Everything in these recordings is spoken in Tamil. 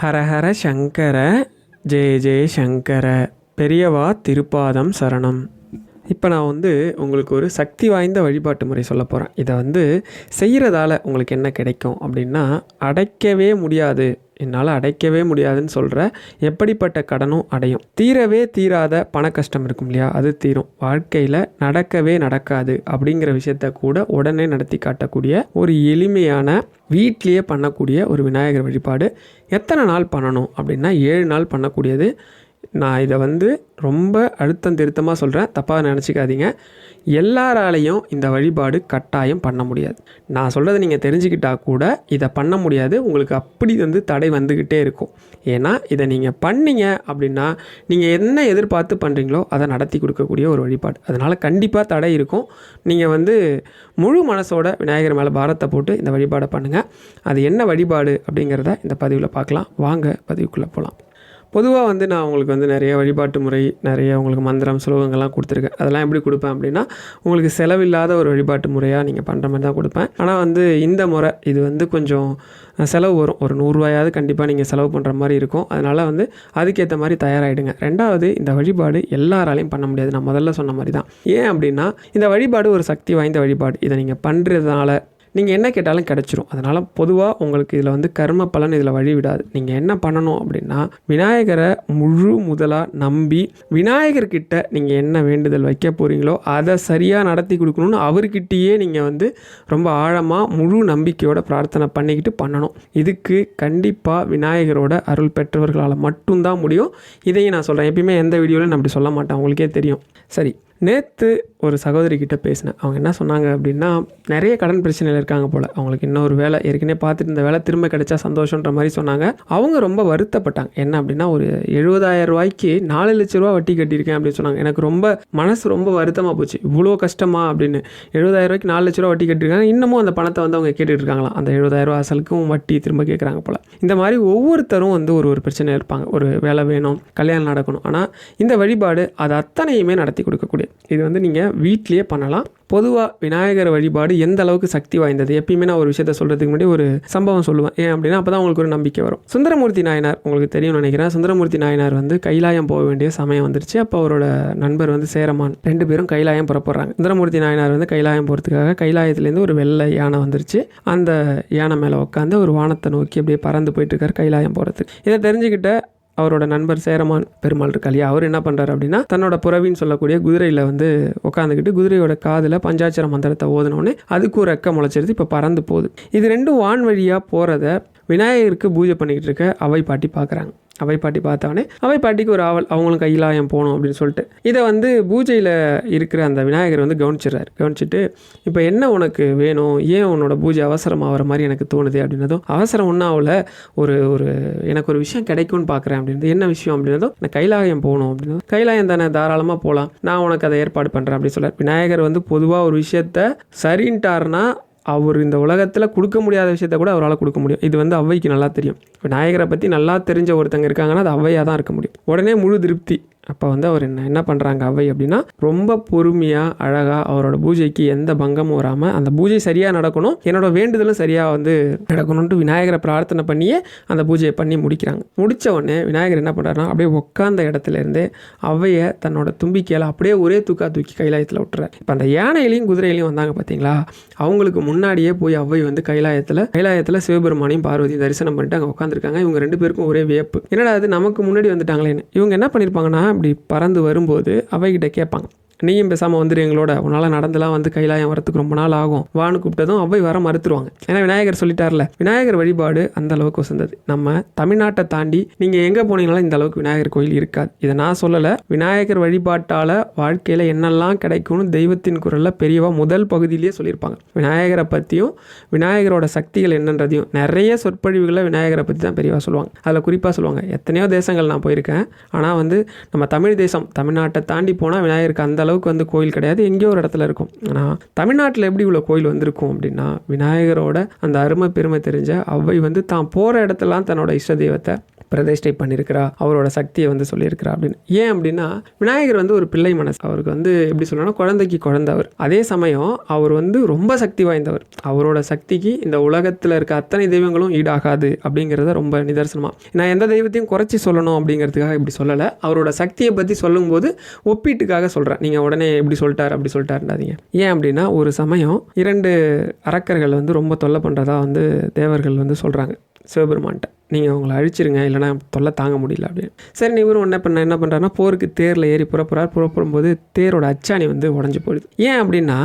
ஹரஹர சங்கர ஜெய ஜெய சங்கர பெரியவா திருப்பாதம் சரணம். இப்போ நான் வந்து உங்களுக்கு ஒரு சக்தி வாய்ந்த வழிபாட்டு முறை சொல்ல போகிறேன் இதை வந்து செய்கிறதால உங்களுக்கு என்ன கிடைக்கும் அப்படின்னா அடைக்கவே முடியாது. என்னால் அடைக்கவே முடியாதுன்னு சொல்கிற எப்படிப்பட்ட கடனும் அடையும். தீரவே தீராத பண கஷ்டம் இருக்கும் இல்லையா? அது தீரும். வாழ்க்கையில் நடக்கவே நடக்காது அப்படிங்கிற விஷயத்த கூட உடனே நடத்தி காட்டக்கூடிய ஒரு எளிமையான வீட்லேயே பண்ணக்கூடிய ஒரு விநாயகர் வழிபாடு. எத்தனை நாள் பண்ணணும் அப்படின்னா ஏழு நாள் பண்ணக்கூடியது. நான் இதை வந்து ரொம்ப அழுத்தம் திருத்தமாக சொல்கிறேன் தப்பாக நினச்சிக்காதீங்க. எல்லாராலையும் இந்த வழிபாடு கட்டாயம் பண்ண முடியாது. நான் சொல்கிறத நீங்கள் தெரிஞ்சுக்கிட்டா கூட இதை பண்ண முடியாது. உங்களுக்கு அப்படி வந்து தடை வந்துக்கிட்டே இருக்கும். ஏன்னா இதை நீங்கள் பண்ணீங்க அப்படின்னா நீங்கள் என்ன எதிர்பார்த்து பண்ணுறீங்களோ அதை நடத்தி கொடுக்கக்கூடிய ஒரு வழிபாடு. அதனால் கண்டிப்பாக தடை இருக்கும். நீங்கள் வந்து முழு மனசோட விநாயகர் மேலே பாரத்தை போட்டு இந்த வழிபாடை பண்ணுங்கள் அது என்ன வழிபாடு அப்படிங்கிறத இந்த பதிவில் பார்க்கலாம். வாங்க பதிவுக்குள்ளே போகலாம் பொதுவாக வந்து நான் உங்களுக்கு வந்து நிறைய வழிபாட்டு முறை நிறைய உங்களுக்கு மந்திரம் சுலோகங்கள்லாம் கொடுத்துருக்கேன். அதெல்லாம் எப்படி கொடுப்பேன் அப்படின்னா உங்களுக்கு செலவில்லாத ஒரு வழிபாட்டு முறையாக நீங்கள் பண்ணுற மாதிரி தான் கொடுப்பேன். ஆனால் வந்து இந்த முறை இது வந்து கொஞ்சம் செலவு வரும். ஒரு நூறுரூவாயாவது கண்டிப்பாக நீங்கள் செலவு பண்ணுற மாதிரி இருக்கும். அதனால் வந்து அதுக்கேற்ற மாதிரி தயாராகிடுங்க ரெண்டாவது இந்த வழிபாடு எல்லாராலையும் பண்ண முடியாது. நான் முதல்ல சொன்ன மாதிரி தான். ஏன் அப்படின்னா இந்த வழிபாடு ஒரு சக்தி வாய்ந்த வழிபாடு. இதை நீங்கள் பண்ணுறதுனால நீங்கள் என்ன கேட்டாலும் கிடச்சிரும். அதனால் பொதுவாக உங்களுக்கு இதில் வந்து கர்ம பலன் இதில் வழி விடாது. நீங்கள் என்ன பண்ணணும் அப்படின்னா விநாயகரை முழு முதலாக நம்பி விநாயகர்கிட்ட நீங்கள் என்ன வேண்டுதல் வைக்க போகிறீங்களோ அதை சரியாக நடத்தி கொடுக்கணும்னு அவர்கிட்டயே நீங்கள் வந்து ரொம்ப ஆழமாக முழு நம்பிக்கையோட பிரார்த்தனை பண்ணிக்கிட்டு பண்ணணும். இதுக்கு கண்டிப்பாக விநாயகரோட அருள் பெற்றவர்களால் மட்டும்தான் முடியும். இதையும் நான் சொல்கிறேன் எப்பயுமே எந்த வீடியோவிலும் நான் அப்படி சொல்ல மாட்டேன். உங்களுக்கே தெரியும். சரி. நேற்று ஒரு சகோதரி கிட்டே பேசினேன். அவங்க என்ன சொன்னாங்க அப்படின்னா நிறைய கடன் பிரச்சனையில் இருக்காங்க போல். அவங்களுக்கு இன்னொரு வேலை. ஏற்கனவே பார்த்துட்டு இந்த வேலை திரும்ப கிடைச்சா சந்தோஷன்ற மாதிரி சொன்னாங்க. அவங்க ரொம்ப வருத்தப்பட்டாங்க. என்ன அப்படின்னா ஒரு எழுபதாயிரம் ரூபாய்க்கு நாலு லட்ச ரூபா வட்டி கட்டியிருக்கேன் அப்படின்னு சொன்னாங்க. எனக்கு ரொம்ப மனசு ரொம்ப வருத்தமாக போச்சு. இவ்வளோ கஷ்டமா? அப்படின்னு. எழுபதாயிரம் ரூபாய்க்கு நாலு லட்ச ரூபா வட்டி கட்டியிருக்காங்க. இன்னமும் அந்த பணத்தை வந்து அவங்க கேட்டுட்டு இருக்காங்களாம் அந்த எழுபதாயிரம் ரூபா அசலுக்கும் வட்டி திரும்ப கேட்குறாங்க போல். இந்த மாதிரி ஒவ்வொருத்தரும் வந்து ஒரு ஒரு பிரச்சனை இருப்பாங்க. ஒரு வேலை வேணும் கல்யாணம் நடக்கணும். ஆனால் இந்த வழிபாடு அது அத்தனையுமே நடத்தி கொடுக்கக்கூடிய இது வந்து நீங்கள் வீட்லேயே பண்ணலாம். பொதுவாக விநாயகர் வழிபாடு எந்த அளவுக்கு சக்தி வாய்ந்தது? எப்பயுமே நான் ஒரு விஷயத்த சொல்கிறதுக்கு முன்னாடி ஒரு சம்பவம் சொல்லுவேன். ஏன் அப்படின்னா அப்போ தான் உங்களுக்கு ஒரு நம்பிக்கை வரும். சுந்தரமூர்த்தி நாயனார் உங்களுக்கு தெரியும்னு நினைக்கிறேன். சுந்தரமூர்த்தி நாயனார் வந்து கைலாயம் போக வேண்டிய சமயம் வந்துருச்சு. அப்போ அவரோட நண்பர் வந்து சேரமான். ரெண்டு பேரும் கைலாயம் புறப்படுறாங்க. சுந்தரமூர்த்தி நாயனார் வந்து கைலாயம் போகிறதுக்காக கைலாயத்துலேருந்து ஒரு வெள்ளை யானை வந்துருச்சு. அந்த யானை மேலே உட்காந்து ஒரு வானத்தை நோக்கி அப்படியே பறந்து போயிட்டு இருக்காரு கைலாயம் போகிறதுக்கு இதை தெரிஞ்சுக்கிட்ட அவரோட நண்பர் சேரமான் பெருமாள் இருக்கா இல்லையா? அவர் என்ன பண்ணுறாரு அப்படின்னா தன்னோட புறவின்னு சொல்லக்கூடிய குதிரையில் வந்து உட்காந்துக்கிட்டு குதிரையோட காதில் பஞ்சாட்சர மந்திரத்தை ஓதினோடனே அதுக்கு ஒரு ரெக்க முளைச்சிருது. இப்போ பறந்து போகுது. இது ரெண்டும் வான் வழியாக போகிறத விநாயகருக்கு பூஜை பண்ணிக்கிட்டு இருக்க அவை பாட்டி பார்க்குறாங்க அவை பாட்டி பார்த்தோன்னே அவை பாட்டிக்கு ஒரு ஆவல் அவங்களும் கையிலாயம் போகணும் அப்படின்னு சொல்லிட்டு. இதை வந்து பூஜையில் இருக்கிற அந்த விநாயகர் வந்து கவனிச்சிடுறாரு. கவனிச்சிட்டு இப்போ என்ன உனக்கு வேணும்? ஏன் உன்னோட பூஜை அவசரமாகிற மாதிரி எனக்கு தோணுது? அப்படின்னதும் அவசரம் ஒன்றாவில் ஒரு ஒரு எனக்கு ஒரு விஷயம் கிடைக்கும்னு பார்க்குறேன் அப்படின்றது என்ன விஷயம்? அப்படின்னதும் நான் கைலாயம் போகணும் அப்படின்னதும் கைலாயம் தானே? தாராளமாக போகலாம். நான் உனக்கு அதை ஏற்பாடு பண்ணுறேன் அப்படின்னு சொல்கிறார் விநாயகர் வந்து பொதுவாக ஒரு விஷயத்த சரின்ட்டாருன்னா அவர் இந்த உலகத்தில் கொடுக்க முடியாத விஷயத்த கூட அவரால் கொடுக்க முடியும். இது வந்து அவ்வைக்கு நல்லா தெரியும். இப்போ நாயகரை பற்றி நல்லா தெரிஞ்ச ஒருத்தங்க இருக்காங்கன்னா அது அவ்வையாக தான் இருக்க முடியும். உடனே முழு திருப்தி. அப்போ வந்து அவர் என்ன என்ன பண்ணுறாங்க அவை அப்படின்னா ரொம்ப பொறுமையாக அழகாக அவரோட பூஜைக்கு எந்த பங்கமும் வராமல் அந்த பூஜை சரியாக நடக்கணும் என்னோட வேண்டுதலும் சரியாக வந்து நடக்கணும்ட்டு விநாயகரை பிரார்த்தனை பண்ணியே அந்த பூஜையை பண்ணி முடிக்கிறாங்க. முடித்த உடனே விநாயகர் என்ன பண்ணுறாருனா அப்படியே உட்காந்த இடத்துல இருந்தே அவையை தன்னோட தும்பிக்கையில் அப்படியே ஒரே தூக்கா தூக்கி கைலாயத்தில் விட்டுறாரு. இப்போ அந்த யானையிலையும் குதிரையிலையும் வந்தாங்க பார்த்தீங்களா அவங்களுக்கு முன்னாடியே போய் அவை வந்து கைலாயத்தில் கைலாயத்தில் சிவபெருமானையும் பார்வதி தரிசனம் பண்ணிட்டு அங்கே உட்காந்துருக்காங்க இவங்க ரெண்டு பேருக்கும் ஒரே வியப்பு. என்னடா அது நமக்கு முன்னாடி வந்துட்டாங்களேன்னு. இவங்க என்ன பண்ணியிருப்பாங்கன்னா அப்படி பறந்து வரும்போது அவைகிட்ட கேட்பாங்க. நீயும் பேசாமல் வந்துடு எங்களோட. உன்னால் நடந்துலாம் வந்து கைலாயம் வரத்துக்கு ரொம்ப நாள் ஆகும். வான்னு கூப்பிட்டதும் அவ்வை வர மறுத்துருவாங்க. ஏன்னா விநாயகர் சொல்லிட்டார்ல விநாயகர் வழிபாடு அந்த அளவுக்கு வசந்தது நம்ம தமிழ்நாட்டை தாண்டி நீங்கள் எங்கே போனீங்கனாலும் இந்த அளவுக்கு விநாயகர் கோயில் இருக்காது. இதை நான் சொல்லலை விநாயகர் வழிபாட்டால் வாழ்க்கையில் என்னெல்லாம் கிடைக்கும்னு தெய்வத்தின் குரலில் பெரியவா முதல் பகுதியிலேயே சொல்லியிருப்பாங்க. விநாயகரை பற்றியும் விநாயகரோட சக்திகள் என்னன்றதையும் நிறைய சொற்பொழிவுகளை விநாயகரை பற்றி தான் பெரியவா சொல்லுவாங்க. அதில் குறிப்பாக சொல்லுவாங்க எத்தனையோ தேசங்கள் நான் போயிருக்கேன். ஆனால் வந்து நம்ம தமிழ் தேசம் தமிழ்நாட்டை தாண்டி போனால் விநாயகருக்கு அந்த அளவுக்கு வந்து கோயில் கிடையாது. எங்கேயோ ஒரு இடத்துல இருக்கும். ஆனால் தமிழ்நாட்டில் எப்படி இவ்வளோ கோயில் வந்திருக்கும் அப்படின்னா விநாயகரோட அந்த அருமை பெருமை தெரிஞ்ச அவ்வை வந்து தான் போகிற இடத்துலாம் தன்னோட இஷ்ட தெய்வத்தை பிரதிஷ்டை பண்ணியிருக்கிறா அவரோட சக்தியை வந்து சொல்லியிருக்கிறா அப்படின்னு. ஏன் அப்படின்னா விநாயகர் வந்து ஒரு பிள்ளை மனசு. அவருக்கு வந்து எப்படி சொல்லணும்னா குழந்தைக்கு குழந்தவர் அதே சமயம் அவர் வந்து ரொம்ப சக்தி வாய்ந்தவர். அவரோட சக்திக்கு இந்த உலகத்தில் இருக்க அத்தனை தெய்வங்களும் ஈடாகாது அப்படிங்கிறத ரொம்ப நிதர்சனமாக நான் எந்த தெய்வத்தையும் குறைச்சி சொல்லணும் அப்படிங்கிறதுக்காக இப்படி சொல்லலை. அவரோட சக்தியை பற்றி சொல்லும்போது ஒப்பீட்டுக்காக சொல்கிறேன் நீங்கள் உடனே இப்படி சொல்லிட்டார் அப்படி சொல்லிட்டாருந்தாதீங்க ஏன் அப்படின்னா ஒரு சமயம் இரண்டு அரக்கர்கள் வந்து ரொம்ப தொல்லை பண்ணுறதா வந்து தேவர்கள் வந்து சொல்கிறாங்க சிவபெருமான்கிட்ட நீங்கள் அவங்கள அழிச்சிருங்க இல்லைனா தொல்லை தாங்க முடியல அப்படின்னு. சரி இவரும் என்ன பண்ண என்ன பண்ணுறாருன்னா போருக்கு தேரில் ஏறி புறப்புறார் புறப்படும் போது தேரோட அச்சாணி வந்து உடஞ்சி போயிடுது. ஏன் அப்படின்னா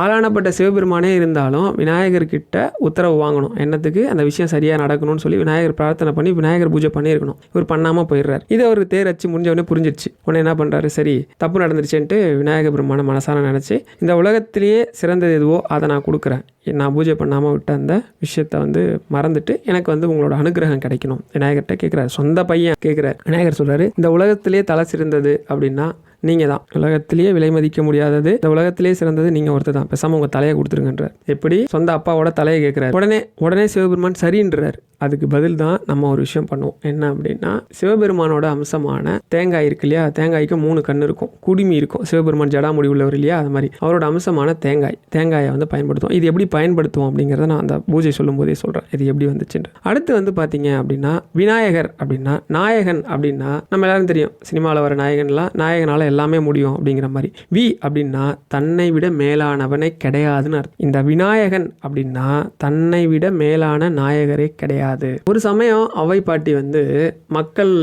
ஆளானப்பட்ட சிவபெருமானே இருந்தாலும் விநாயகர்கிட்ட உத்தரவு வாங்கணும். என்னத்துக்கு? அந்த விஷயம் சரியாக நடக்கணும்னு சொல்லி விநாயகர் பிரார்த்தனை பண்ணி விநாயகர் பூஜை பண்ணியிருக்கணும். இவர் பண்ணாமல் போயிடுறாரு. இது அவர் தேர் அச்சு முடிஞ்சவொடனே புரிஞ்சிருச்சு. உடனே என்ன பண்ணுறாரு சரி தப்பு நடந்துருச்சுன்ட்டு விநாயகர் பெருமான மனசார நினச்சி இந்த உலகத்திலேயே சிறந்தது எதுவோ அதை நான் கொடுக்குறேன். நான் பூஜை பண்ணாமல் விட்ட அந்த விஷயத்தை வந்து மறந்துட்டு எனக்கு வந்து உங்களோட அனுகிரகம் கிடைக்கணும். விநாயகர்கிட்ட கேட்குறாரு. சொந்த பையன் கேட்குறாரு. விநாயகர் சொல்கிறாரு இந்த உலகத்திலே தலை சிறந்தது அப்படின்னா நீங்கள் தான் உலகத்திலேயே விலை மதிக்க முடியாதது இந்த உலகத்திலேயே சிறந்தது நீங்கள் ஒருத்தர் தான் பேசாமல் உங்கள் தலையை கொடுத்துருங்கன்றார் எப்படி? சொந்த அப்பாவோட தலையை கேட்குறாரு உடனே உடனே சிவபெருமான் சரின்றார். அதுக்கு பதில் தான் நம்ம ஒரு விஷயம் பண்ணுவோம். என்ன அப்படின்னா சிவபெருமானோட அம்சமான தேங்காய் இருக்கு இல்லையா? தேங்காய்க்கு மூணு கண் இருக்கும். குடுமி இருக்கும். சிவபெருமான் ஜடாமுடி உள்ளவர் இல்லையா? அது மாதிரி. அவரோட அம்சமான தேங்காய். தேங்காயை வந்து பயன்படுத்துவோம். இது எப்படி பயன்படுத்துவோம் அப்படிங்கிறத நான் அந்த பூஜை சொல்லும் போதே சொல்கிறேன் இது எப்படி வந்துச்சுன்னு அடுத்து வந்து பார்த்தீங்க அப்படின்னா விநாயகர் அப்படின்னா நாயகன் அப்படின்னா நம்ம எல்லாரும் தெரியும். சினிமாவில் வர நாயகன்லாம் நாயகனால் எல்லாமே முடியும் அப்படிங்கிற மாதிரி. வி அப்படின்னா தன்னை விட மேலானவனே கிடையாதுன்னு அர்த்தம். இந்த விநாயகன் அப்படின்னா தன்னை விட மேலான நாயகரே கிடையாது. ஒரு சமயம் அவை பாட்டி வந்து மக்கள்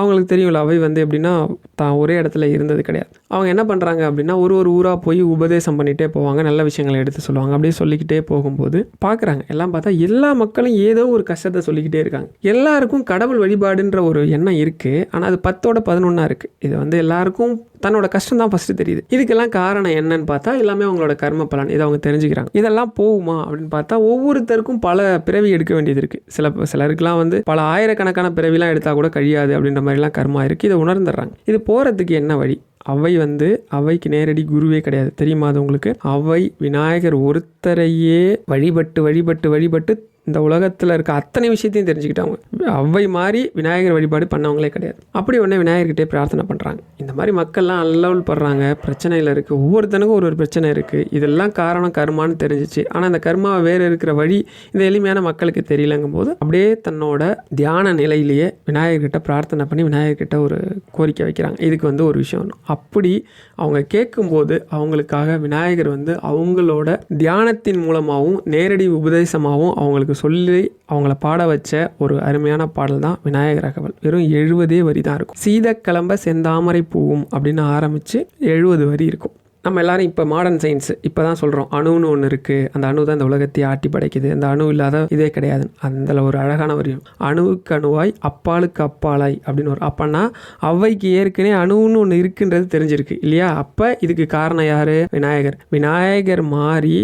அவங்களுக்கு தெரியும்ல அவை வந்து எப்படின்னா தான் ஒரே இடத்துல இருந்தது கிடையாது. அவங்க என்ன பண்ணுறாங்க அப்படின்னா ஒரு ஒரு ஊராக போய் உபதேசம் பண்ணிகிட்டே போவாங்க நல்ல விஷயங்களை எடுத்து சொல்லுவாங்க. அப்படியே சொல்லிக்கிட்டே போகும்போது பார்க்குறாங்க எல்லாம் பார்த்தா எல்லா மக்களும் ஏதோ ஒரு கஷ்டத்தை சொல்லிக்கிட்டே இருக்காங்க. எல்லாருக்கும் கடவுள் வழிபாடுன்ற ஒரு எண்ணம் இருக்குது ஆனால் அது பத்தோட பதினொன்றா இருக்குது இது வந்து எல்லாருக்கும் தன்னோட கஷ்டம் தான் ஃபஸ்ட்டு தெரியுது. இதுக்கெல்லாம் காரணம் என்னன்னு பார்த்தா எல்லாமே அவங்களோட கர்ம பலன். இதை அவங்க தெரிஞ்சுக்கிறாங்க. இதெல்லாம் போகுமா அப்படின்னு பார்த்தா ஒவ்வொருத்தருக்கும் பல பிறவி எடுக்க வேண்டியது இருக்குது சில சிலருக்குலாம் வந்து பல ஆயிரக்கணக்கான பிறவிலாம் எடுத்தால் கூட கழியாது அப்படின்ற மாதிரிலாம் கர்மா இருக்குது இதை உணர்ந்துடுறாங்க. இது போகிறதுக்கு என்ன வழி? அவை வந்து அவைக்கு நேரடி குருவே கிடையாது. தெரியுமா அது உங்களுக்கு? அவை விநாயகர் ஒருத்தரையே வழிபட்டு வழிபட்டு வழிபட்டு இந்த உலகத்தில் இருக்க அத்தனை விஷயத்தையும் தெரிஞ்சுக்கிட்டாங்க அவ்வை மாதிரி விநாயகர் வழிபாடு பண்ணவங்களே கிடையாது. அப்படி உடனே விநாயகர்கிட்டே பிரார்த்தனை பண்ணுறாங்க இந்த மாதிரி மக்கள்லாம் அல்லவல் படுறாங்க. பிரச்சனையில் இருக்குது ஒவ்வொருத்தனுக்கும் ஒரு ஒரு பிரச்சனை இருக்குது இதெல்லாம் காரணம் கர்மான்னு தெரிஞ்சிச்சு. ஆனால் அந்த கர்மாவை வேறு இருக்கிற வழி இந்த எளிமையான மக்களுக்கு தெரியலங்கும் போது அப்படியே தன்னோட தியான நிலையிலேயே விநாயகர்கிட்ட பிரார்த்தனை பண்ணி விநாயகர்கிட்ட ஒரு கோரிக்கை வைக்கிறாங்க. இதுக்கு வந்து ஒரு விஷயம் அப்படி அவங்க கேட்கும்போது அவங்களுக்காக விநாயகர் வந்து அவங்களோட தியானத்தின் மூலமாகவும் நேரடி உபதேசமாகவும் அவங்களுக்கு சொல்லி அவங்கள பாட வச்ச ஒரு அருமையான பாடல் தான் விநாயகர் அகவல். வெறும் எழுபதே வரி தான் இருக்கும் சீதக்கிளம்ப செந்தாமரை பூவும் அப்படின்னு ஆரம்பித்து எழுபது வரி இருக்கும். நம்ம எல்லாரும் இப்போ மாடர்ன் சயின்ஸ் இப்போ தான் சொல்கிறோம் அணுன்னு ஒன்று இருக்குது அந்த அணு தான் இந்த உலகத்தையே ஆட்டி படைக்குது. அந்த அணு இல்லாத இதே கிடையாது. அந்த ஒரு அழகான வரியும் அணுவுக்கு அணுவாய் அப்பாலுக்கு அப்பாலாய் அப்படின்னு ஒரு அப்போன்னா அவ்வைக்கு ஏற்கனவே அணுன்னு ஒன்று இருக்குன்றது தெரிஞ்சிருக்கு. இல்லையா? அப்போ இதுக்கு காரணம் யார்? விநாயகர். விநாயகர் மாறி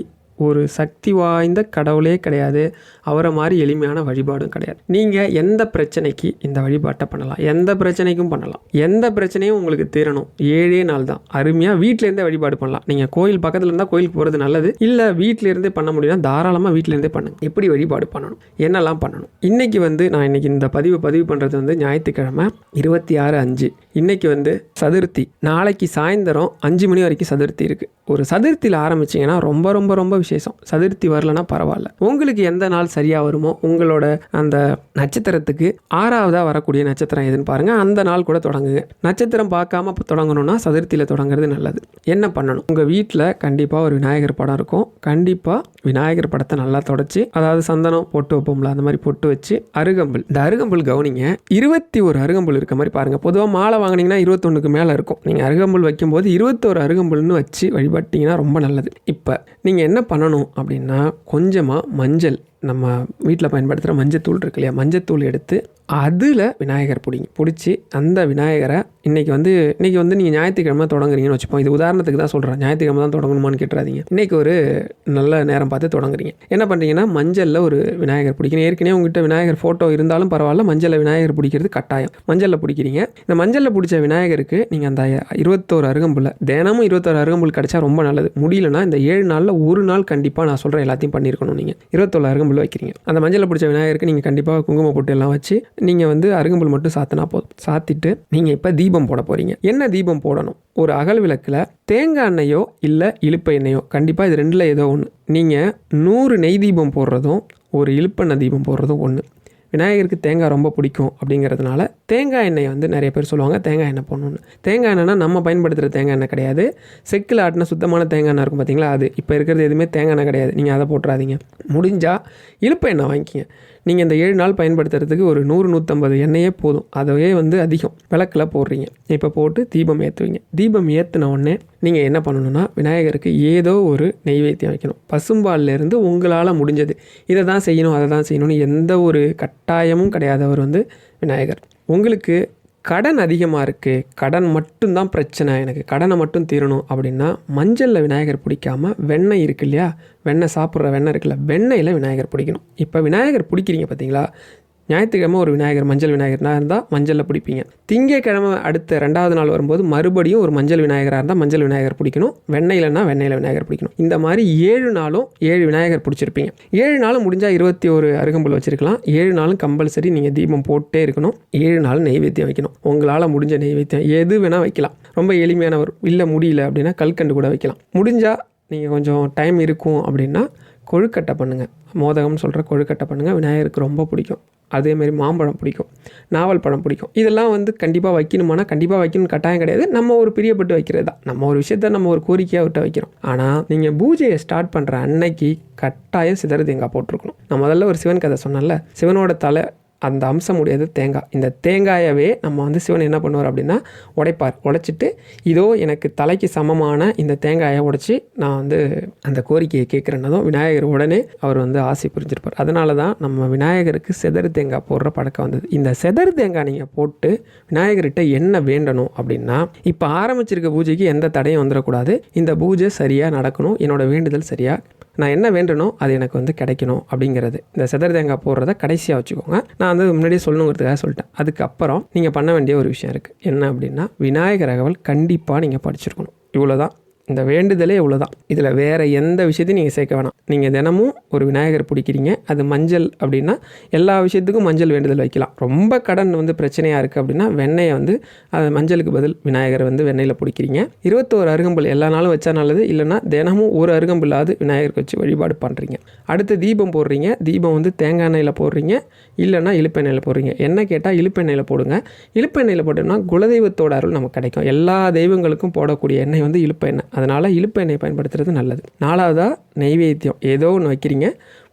ஒரு சக்தி வாய்ந்த கடவுளே கிடையாது. அவரை மாதிரி எளிமையான வழிபாடும் கிடையாது. நீங்கள் எந்த பிரச்சனைக்கு இந்த வழிபாட்டை பண்ணலாம்? எந்த பிரச்சனைக்கும் பண்ணலாம். எந்த பிரச்சனையும் உங்களுக்கு தீரணும். ஏழே நாள் தான். அருமையாக வீட்டிலேருந்தே வழிபாடு பண்ணலாம். நீங்கள் கோயில் பக்கத்தில் இருந்தால் கோயிலுக்கு போகிறது நல்லது. இல்லை வீட்டிலேருந்தே பண்ண முடியும்னா தாராளமாக வீட்டிலேருந்தே பண்ணுங்க. எப்படி வழிபாடு பண்ணணும்? என்னெல்லாம் பண்ணணும்? இன்றைக்கி வந்து நான் இன்றைக்கி இந்த பதிவு பதிவு பண்ணுறது வந்து ஞாயிற்றுக்கிழமை இருபத்தி ஆறு அஞ்சு. இன்றைக்கி வந்து சதுர்த்தி. நாளைக்கு சாயந்தரம் அஞ்சு மணி வரைக்கும் சதுர்த்தி இருக்குது ஒரு சதுர்த்தியில் ஆரம்பிச்சிங்கன்னா ரொம்ப ரொம்ப ரொம்ப விசேஷம். சதுர்த்தி வரலன்னா பரவாயில்ல. உங்களுக்கு எந்த நாள் சரியாக வருமோ உங்களோட அந்த நட்சத்திரத்துக்கு ஆறாவதாக வரக்கூடிய நட்சத்திரம் எதுன்னு பாருங்கள் அந்த நாள் கூட தொடங்குங்க. நட்சத்திரம் பார்க்காம இப்போ தொடங்கணும்னா சதுர்த்தியில் தொடங்குறது நல்லது. என்ன பண்ணணும்? உங்கள் வீட்டில் கண்டிப்பாக ஒரு விநாயகர் படம் இருக்கும். கண்டிப்பாக விநாயகர் படத்தை நல்லா தொடச்சி அதாவது சந்தனம் பொட்டு வைப்போம்ல அந்த மாதிரி பொட்டு வச்சு அருகம்புல். இந்த அருகம்புல் கவனிங்க இருபத்தி ஒரு அருகம்புல் இருக்க மாதிரி பாருங்கள் பொதுவாக மாலை வாங்கினீங்கன்னா இருபத்தொன்னுக்கு மேலே இருக்கும். நீங்கள் அருகம்புல் வைக்கும்போது இருபத்தோரு அருகம்புல்னு வச்சு வழிபட்டிங்கன்னா ரொம்ப நல்லது. இப்போ நீங்கள் என்ன பண்ணணும் அப்படின்னா கொஞ்சமாக மஞ்சள் நம்ம வீட்டில் பயன்படுத்துகிற மஞ்சத்தூள் இருக்கு இல்லையா? மஞ்சத்தூள் எடுத்து அதில் விநாயகர் பிடிங்க பிடிச்சி அந்த விநாயகரை இன்றைக்கி வந்து இன்றைக்கி வந்து நீங்கள் ஞாயிற்றுக்கிழமை தொடங்குறீங்கன்னு வச்சுப்போம். இது உதாரணத்துக்கு தான் சொல்கிறேன் ஞாயிற்றுக்கிழமை தான் தொடங்கணுமான்னு கேட்டுறாதீங்க. இன்றைக்கி ஒரு நல்ல நேரம் பார்த்து தொடங்குறீங்க. என்ன பண்ணுறீங்கன்னா மஞ்சளில் ஒரு விநாயகர் பிடிக்கணும். ஏற்கனவே உங்ககிட்ட விநாயகர் ஃபோட்டோ இருந்தாலும் பரவாயில்ல. மஞ்சளில் விநாயகர் பிடிக்கிறது கட்டாயம். மஞ்சளில் பிடிக்கிறீங்க. இந்த மஞ்சளில் பிடிச்ச விநாயகருக்கு நீங்கள் அந்த இருபத்தோரு அருகம்புல்ல தினமும் இருபத்தோரு அருகம்புல் கிடச்சா ரொம்ப நல்லது. முடியலன்னா இந்த ஏழு நாளில் ஒரு நாள் கண்டிப்பாக நான் சொல்கிறேன் எல்லாத்தையும் பண்ணியிருக்கணும் நீங்கள் இருபத்தோரு அருகம்புல் அருகம்புல் வைக்கிறீங்க. அந்த மஞ்சளில் பிடிச்ச விநாயகருக்கு நீங்கள் கண்டிப்பாக குங்குமம் போட்டு எல்லாம் வச்சு நீங்கள் வந்து அருகம்புல் மட்டும் சாத்தினா போதும். சாத்திட்டு நீங்கள் இப்போ தீபம் போட போகிறீங்க என்ன தீபம் போடணும்? ஒரு அகல் விளக்கில் தேங்காய் எண்ணெயோ இல்லை இழுப்ப எண்ணெயோ? கண்டிப்பாக இது ரெண்டில் ஏதோ ஒன்று நீங்கள் நூறு நெய் தீபம் போடுறதும் ஒரு இழுப்பெண்ணெய் தீபம் போடுறதும் ஒன்று விநாயகருக்கு தேங்காய் ரொம்ப பிடிக்கும் அப்படிங்கிறதுனால தேங்காய் எண்ணெயை வந்து நிறைய பேர் சொல்லுவாங்க தேங்காய் எண்ணெய் போடணும்னு. தேங்காய் எண்ணெய்னா நம்ம பயன்படுத்துகிற தேங்காய் எண்ணெய் கிடையாது. செக்கில் ஆட்டின சுத்தமான தேங்காய் எண்ணெய் இருக்கும் பார்த்தீங்களா? அது. இப்போ இருக்கிறது எதுவுமே தேங்காய் எண்ணெய் கிடையாது. நீங்கள் அதை போட்டுறாதீங்க. முடிஞ்சால் இழுப்பு எண்ணெய் வாங்கிக்கிங்க. நீங்கள் இந்த ஏழு நாள் பயன்படுத்துறதுக்கு ஒரு நூறு நூற்றம்பது எண்ணெயே போதும். அதையே வந்து அதிகம். விளக்கில் போடுறீங்க. இப்போ போட்டு தீபம் ஏற்றுவீங்க தீபம் ஏற்றின உடனே நீங்கள் என்ன பண்ணணும்னா விநாயகருக்கு ஏதோ ஒரு நெய்வேத்தியம் வைக்கணும். பசும்பால்ல இருந்து உங்களால் முடிஞ்சது. இதை தான் செய்யணும் அதை தான் செய்யணும்னு எந்த ஒரு கட்டாயமும் கிடையாதவர் வந்து விநாயகர். உங்களுக்கு கடன் அதிகமாக இருக்குது கடன் மட்டும்தான் பிரச்சனை எனக்கு கடனை மட்டும் தீரணும் அப்படின்னா மஞ்சளில் விநாயகர் பிடிக்காம வெண்ணெய் இருக்கு இல்லையா? வெண்ணெய் சாப்பிட்ற வெண்ணெய் இருக்குல்ல வெண்ணெயில் விநாயகர் பிடிக்கணும். இப்போ விநாயகர் பிடிக்கிறீங்க பார்த்தீங்களா ஞாயிற்றுக்கிழமை ஒரு விநாயகர் மஞ்சள் விநாயகர்னா இருந்தால் மஞ்சளில் பிடிப்பீங்க. திங்கக்கிழமை அடுத்த ரெண்டாவது நாள் வரும்போது மறுபடியும் ஒரு மஞ்சள் விநாயகராக இருந்தால் மஞ்சள் விநாயகர் பிடிக்கணும். வெண்ணெயிலனா வெண்ணெயில் விநாயகர் பிடிக்கணும். இந்த மாதிரி ஏழு நாளும் ஏழு விநாயகர் பிடிச்சிருப்பீங்க. ஏழு நாளும் முடிஞ்சால் இருபத்தி ஒரு அருகம்புல் வச்சிருக்கலாம். ஏழு நாளும் கம்பல்சரி நீங்கள் தீபம் போட்டே இருக்கணும். ஏழு நாள் நெய்வேத்தியம் வைக்கணும். உங்களால் முடிஞ்ச நெய்வேத்தியம் எது வேணால் வைக்கலாம். ரொம்ப எளிமையான ஒரு இல்லை முடியல அப்படின்னா கல்கண்டு கூட வைக்கலாம். முடிஞ்சால் நீங்கள் கொஞ்சம் டைம் இருக்கும் அப்படின்னா கொழுக்கட்டை பண்ணுங்கள் மோதகம்னு சொல்கிற கொழுக்கட்டை பண்ணுங்கள் விநாயகருக்கு ரொம்ப பிடிக்கும். அதேமாரி மாம்பழம் பிடிக்கும். நாவல் பழம் பிடிக்கும். இதெல்லாம் வந்து கண்டிப்பாக வைக்கணுமானா கண்டிப்பாக வைக்கணும்னு கட்டாயம் கிடையாது. நம்ம ஒரு பிரியப்பட்டு வைக்கிறது தான். நம்ம ஒரு விஷயத்த நம்ம ஒரு கோரிக்கையாக விட்டு வைக்கிறோம். ஆனால் நீங்கள் பூஜையை ஸ்டார்ட் பண்ணுற அன்னைக்கு கட்டாயம் சிதறது எங்கே போட்டிருக்கணும். நான் முதல்ல ஒரு சிவன் கதை சொன்னேன்ல. சிவனோட தலை அந்த அம்சம் உடையது தேங்காய். இந்த தேங்காயவே நம்ம வந்து சிவன் என்ன பண்ணுவார் அப்படின்னா உடைப்பார். உடைச்சிட்டு இதோ எனக்கு தலைக்கு சமமான இந்த தேங்காயை உடைச்சி நான் வந்து அந்த கோரிக்கையை கேட்குறேன்னதும் விநாயகர் உடனே அவர் வந்து ஆசை புரிஞ்சிருப்பார். அதனால தான் நம்ம விநாயகருக்கு செதறு தேங்காய் போடுற பழக்கம் வந்தது. இந்த செதறு தேங்காய் நீங்கள் போட்டு விநாயகர்கிட்ட என்ன வேண்டணும் அப்படின்னா இப்போ ஆரம்பிச்சிருக்க பூஜைக்கு எந்த தடையும் வந்துடக்கூடாது. இந்த பூஜை சரியாக நடக்கணும். என்னோடய வேண்டுதல் சரியாக நான் என்ன வேண்டனோ அது எனக்கு வந்து கிடைக்கணும் அப்படிங்கிறது. இந்த செதர் தேங்காய் போடுறத கடைசியாக வச்சுக்கோங்க. நான் வந்து முன்னாடியே சொல்லணுங்கிறதுக்காக சொல்லிட்டேன். அதுக்கப்புறம் நீங்கள் பண்ண வேண்டிய ஒரு விஷயம் இருக்குது என்ன அப்படின்னா விநாயகர் அகவல் கண்டிப்பாக நீங்கள் படிச்சிருக்கணும். இவ்வளோதான் இந்த வேண்டுதலே இவ்வளோதான் இதில் வேறு எந்த விஷயத்தையும் நீங்கள் சேர்க்க வேணாம். நீங்கள் தினமும் ஒரு விநாயகர் பிடிக்கிறீங்க. அது மஞ்சள் அப்படின்னா எல்லா விஷயத்துக்கும் மஞ்சள் வேண்டுதல் வைக்கலாம். ரொம்ப கடன் வந்து பிரச்சனையாக இருக்குது அப்படின்னா வெண்ணெயை வந்து அது மஞ்சளுக்கு பதில் விநாயகர் வந்து வெண்ணெயில் பிடிக்கிறீங்க. இருபத்தோரு அருகம்புல் எல்லா நாளும் வச்சா நல்லது. இல்லைன்னா தினமும் ஒரு அருகம்புல்லாவது விநாயகருக்கு வச்சு வழிபாடு பண்ணுறீங்க அடுத்து தீபம் போடுறீங்க. தீபம் வந்து தேங்காய் எண்ணெயில் போடுறீங்க. இல்லைன்னா இழுப்பெண்ணெயில் போடுறீங்க. என்ன கேட்டால் இழுப்பெண்ணெயில் போடுங்க. இழுப்பெண்ணெயில் போட்டோம்னா குலதெய்வத்தோட அருள் நமக்கு கிடைக்கும். எல்லா தெய்வங்களுக்கும் போடக்கூடிய எண்ணெய் வந்து இழுப்பெண்ணெய் அதனால் இழுப்பு எண்ணெய் பயன்படுத்துறது நல்லது. நாலாவதாக நெய்வேத்தியம். ஏதோ ஒன்று வைக்கிறீங்க.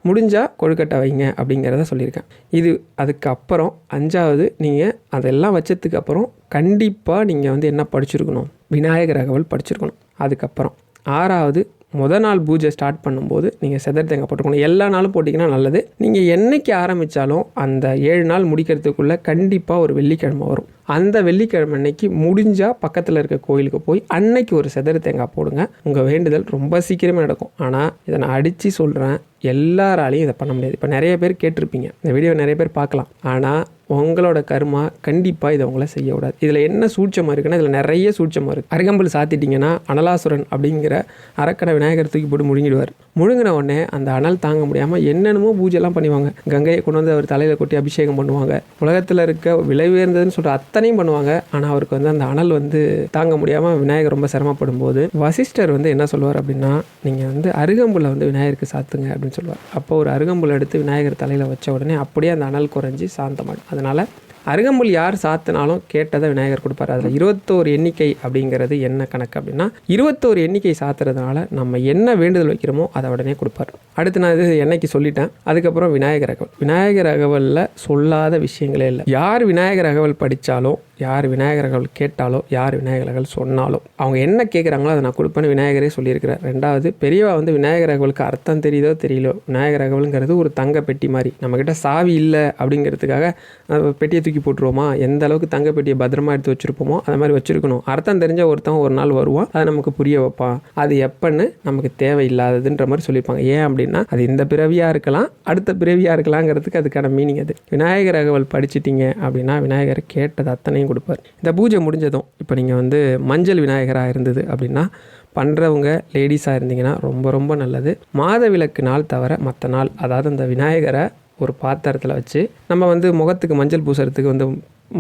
முடிஞ்சால் கொழுக்கட்டை வைங்க அப்படிங்கிறத சொல்லியிருக்கேன். இது அதுக்கப்புறம் அஞ்சாவது நீங்கள் அதெல்லாம் வச்சதுக்கு அப்புறம் கண்டிப்பாக நீங்கள் வந்து என்ன படிச்சிருக்கணும்? விநாயகர் அகவல் படிச்சிருக்கணும். அதுக்கப்புறம் ஆறாவது முத நாள் பூஜை ஸ்டார்ட் பண்ணும்போது நீங்கள் செதர் தேங்காய் போட்டுக்கணும் எல்லா நாளும் போட்டிங்கன்னா நல்லது. நீங்கள் என்றைக்கு ஆரம்பித்தாலும் அந்த ஏழு நாள் முடிக்கிறதுக்குள்ளே கண்டிப்பாக ஒரு வெள்ளிக்கிழமை வரும். அந்த வெள்ளிக்கிழமை அன்னைக்கு முடிஞ்சால் பக்கத்தில் இருக்க கோயிலுக்கு போய் அன்னைக்கு ஒரு செதறு தேங்காய் போடுங்க. உங்கள் வேண்டுதல் ரொம்ப சீக்கிரமே நடக்கும். ஆனால் இதை நான் அடித்து சொல்கிறேன் எல்லாராலையும் இதை பண்ண முடியாது. இப்போ நிறைய பேர் கேட்டிருப்பீங்க. இந்த வீடியோ நிறைய பேர் பார்க்கலாம். ஆனால் உங்களோட கர்மா கண்டிப்பாக இதை உங்களை செய்யக்கூடாது இதில் என்ன சூட்சமாக இருக்குன்னா இதில் நிறைய சூட்சமாக இருக்குது அருகம்புல் சாத்திட்டிங்கன்னா அனலாசுரன் அப்படிங்கிற அரக்கடை விநாயகர் தூக்கி போட்டு முழுங்கிடுவார். முழுங்கின உடனே அந்த அனல் தாங்க முடியாமல் என்னென்னமோ பூஜைலாம் பண்ணுவாங்க. கங்கையை கொண்டு வந்து அவர் தலையில் கொட்டி அபிஷேகம் பண்ணுவாங்க. உலகத்தில் இருக்க விலை உயர்ந்ததுன்னு சொல்கிற அத்தனையும் பண்ணுவாங்க. ஆனால் அவருக்கு வந்து அந்த அனல் வந்து தாங்க முடியாமல் விநாயகர் ரொம்ப சிரமப்படும் போது வசிஷ்டர் வந்து என்ன சொல்லுவார் அப்படின்னா நீங்கள் வந்து அருகம்புல வந்து விநாயகருக்கு சாத்துங்க அப்படின்னு சொல்லுவார் அப்போ ஒரு அருகம்புல் எடுத்து விநாயகர் தலையில் வச்ச உடனே அப்படியே அந்த அனல் குறைஞ்சி சாந்தமாகும் அதனால் அருகம்புல் யார் சாத்தினாலும் கேட்டதை விநாயகர் கொடுப்பாரு. அதில் இருபத்தோரு எண்ணிக்கை அப்படிங்கிறது என்ன கணக்கு அப்படின்னா இருபத்தோரு எண்ணிக்கை சாத்துறதுனால நம்ம என்ன வேண்டுதல் வைக்கிறோமோ அதை உடனே கொடுப்பாரு. அடுத்து நான் இது என்னைக்கு சொல்லிட்டேன் அதுக்கப்புறம் விநாயகர் அகவல். விநாயகர் அகவலில் சொல்லாத விஷயங்களே இல்லை. யார் விநாயகர் அகவல் படித்தாலும் யார் விநாயகர் அகவல் கேட்டாலோ யார் விநாயகர் அகவல் அவங்க என்ன கேட்குறாங்களோ அதை நான் கொடுப்பேன்னு விநாயகரே சொல்லியிருக்கிறார். ரெண்டாவது பெரியவா வந்து விநாயகர் அகவலுக்கு அர்த்தம் தெரியுதோ தெரியலோ விநாயகர் அகவலுங்கிறது ஒரு தங்க பெட்டி மாதிரி. நம்மக்கிட்ட சாவி இல்லை அப்படிங்கிறதுக்காக பெட்டியை தூக்கி போட்டுருவோமா? எந்த அளவுக்கு தங்க பெட்டியை பத்திரமா எடுத்து வச்சிருப்போமோ அந்த மாதிரி வச்சிருக்கணும். அர்த்தம் தெரிஞ்ச ஒருத்தன் ஒரு நாள் வருவான் அதை நமக்கு புரிய வைப்பான். அது எப்பன்னு நமக்கு தேவையில்லாததுன்ற மாதிரி சொல்லியிருப்பாங்க. ஏன் அப்படின்னா அது இந்த பிறவியாக இருக்கலாம் அடுத்த பிறவியாக இருக்கலாங்கிறதுக்கு அதுக்கான மீனிங் அது. விநாயகர் அகவல் படிச்சிட்டிங்க அப்படின்னா விநாயகர் கேட்டது அத்தனையும் கொடுப்பார். இந்த பூஜை முடிஞ்சதும் இப்போ நீங்கள் வந்து மஞ்சள் விநாயகராக இருந்தது அப்படின்னா பண்ணுறவங்க லேடிஸாக இருந்தீங்கன்னா ரொம்ப ரொம்ப நல்லது. மாத விளக்கு நாள் தவிர மற்ற நாள் அதாவது அந்த விநாயகரை ஒரு பாத்திரத்தில் வச்சு நம்ம வந்து முகத்துக்கு மஞ்சள் பூசுறதுக்கு வந்து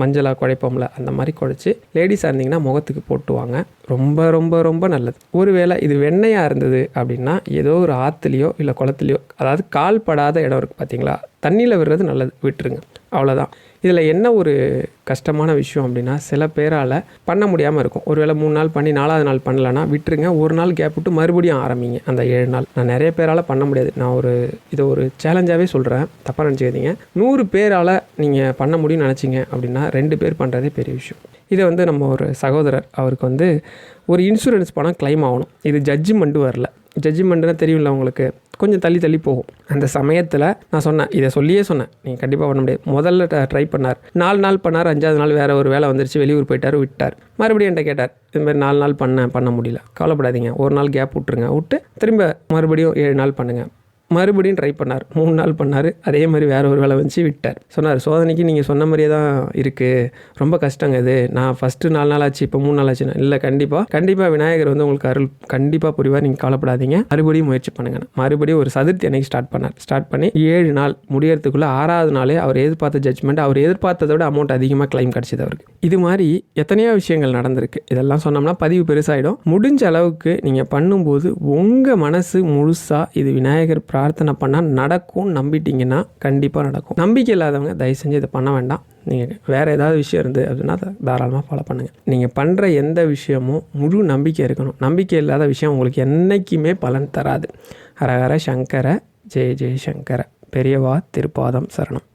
மஞ்சளாக குழைப்போம்ல அந்த மாதிரி குழைச்சி லேடிஸாக இருந்தீங்கன்னா முகத்துக்கு போட்டுவாங்க. ரொம்ப ரொம்ப ரொம்ப நல்லது. ஒருவேளை இது வெண்ணையாக இருந்தது அப்படின்னா ஏதோ ஒரு ஆற்றுலையோ இல்லை குளத்துலையோ அதாவது கால் படாத இடம் இருக்குது பார்த்தீங்களா தண்ணியில் விடுறது நல்லது விட்டுருங்க. அவ்வளோதான் இதில் என்ன ஒரு கஷ்டமான விஷயம் அப்படின்னா சில பேரால் பண்ண முடியாமல் இருக்கும். ஒருவேளை மூணு நாள் பண்ணி நாலாவது நாள் பண்ணலன்னா விட்டுருங்க. ஒரு நாள் கேப் விட்டு மறுபடியும் ஆரம்பிங்க. அந்த ஏழு நாள். நான் நிறைய பேரால் பண்ண முடியாது. நான் ஒரு இதை ஒரு சேலஞ்சாகவே சொல்கிறேன் தப்பாக நினச்சிக்காதீங்க. நூறு பேரால் நீங்கள் பண்ண முடியும்னு நினச்சிங்க அப்படின்னா ரெண்டு பேர் பண்ணுறதே பெரிய விஷயம். இதை வந்து நம்ம ஒரு சகோதரர் அவருக்கு வந்து ஒரு இன்சூரன்ஸ் பணம் க்ளைம் ஆகணும். இது ஜட்ஜ்மெண்ட்டு வரல. ஜட்ஜ்மெண்ட்டுனா தெரியும்ல உங்களுக்கு? கொஞ்சம் தள்ளி தள்ளி போகும். அந்த சமயத்தில் நான் சொன்னேன் இதை சொல்லியே சொன்னேன். நீங்கள் கண்டிப்பாக பண்ண முடியாது. முதல்ல ட்ரை பண்ணார். நாலு நாள் பண்ணார் அஞ்சாவது நாள் வேறு ஒரு வேலை வந்துருச்சு வெளியூர் போயிட்டார் விட்டார். மறுபடியும் என்கிட்ட கேட்டார் இது மாதிரி நாலு நாள் பண்ணேன் பண்ண முடியல. கவலைப்படாதீங்க. ஒரு நாள் கேப் விட்ருங்க விட்டு திரும்ப மறுபடியும் ஏழு நாள் பண்ணுங்கள் மறுபடியும் ட்ரை பண்ணார். மூணு நாள் பண்ணார். அதே மாதிரி வேறு ஒரு வேலை வச்சு விட்டார். சொன்னார் சோதனைக்கு நீங்கள் சொன்ன மாதிரியே தான் இருக்குது ரொம்ப கஷ்டங்க இது. நான் ஃபஸ்ட்டு நாலு நாள் ஆச்சு இப்போ மூணு நாள் ஆச்சுன்னா. இல்லை கண்டிப்பாக கண்டிப்பாக விநாயகர் வந்து உங்களுக்கு அருள் கண்டிப்பாக புரிவார். நீங்கள் கவலைப்படாதீங்க. மறுபடியும் முயற்சி பண்ணுங்க. மறுபடியும் ஒரு சதுர்த்தி அன்னைக்கு ஸ்டார்ட் பண்ணார். ஸ்டார்ட் பண்ணி ஏழு நாள் முடியறதுக்குள்ளே ஆறாவது நாளே அவர் எதிர்பார்த்த ஜட்ஜ்மெண்ட் அவர் எதிர்பார்த்ததோட விட அமௌண்ட் அதிகமாக கிளைம் கிடச்சிது அவருக்கு. இது மாதிரி எத்தனையோ விஷயங்கள் நடந்திருக்கு. இதெல்லாம் சொன்னோம்னா பதிவு பெருசாகிடும் முடிஞ்ச அளவுக்கு நீங்கள் பண்ணும்போது உங்கள் மனசு முழுசாக இது விநாயகர் பிரார்த்தனை பண்ணால் நடக்கும்னு நம்பிட்டீங்கன்னா கண்டிப்பாக நடக்கும். நம்பிக்கை இல்லாதவங்க தயவு செஞ்சு இதை பண்ண வேண்டாம். நீங்கள் வேறு ஏதாவது விஷயம் இருந்து அப்படின்னா அதை தாராளமாக ஃபாலோ பண்ணுங்கள் நீங்கள் பண்ணுற எந்த விஷயமும் முழு நம்பிக்கை இருக்கணும். நம்பிக்கை இல்லாத விஷயம் உங்களுக்கு என்றைக்குமே பலன் தராது. ஹரஹர சங்கர ஜெய ஜெய சங்கர. பெரியவா திருப்பாதம் சரணம்.